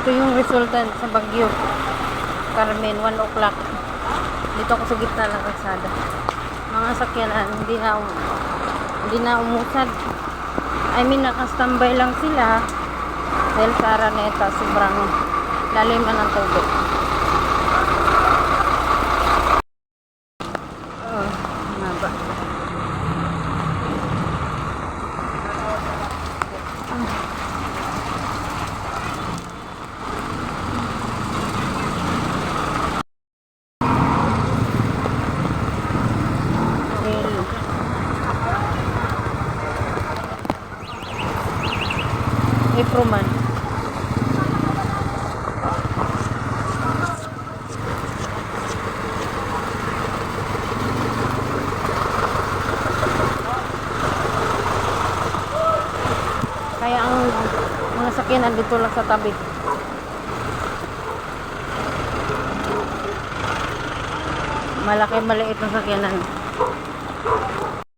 Ito yung resulta sa Bagyo. Carmen, 1 o'clock. Dito ako sa gitna ng kalsada. Mga sakyanan, hindi na, um, hindi na umusad. I mean, nakastambay lang sila. Dahil sa Araneta, sobrang lalim na ng tubig. April man. Kaya ang mga sakyanan dito lang sa tabi. Malaki maliit na sakyanan.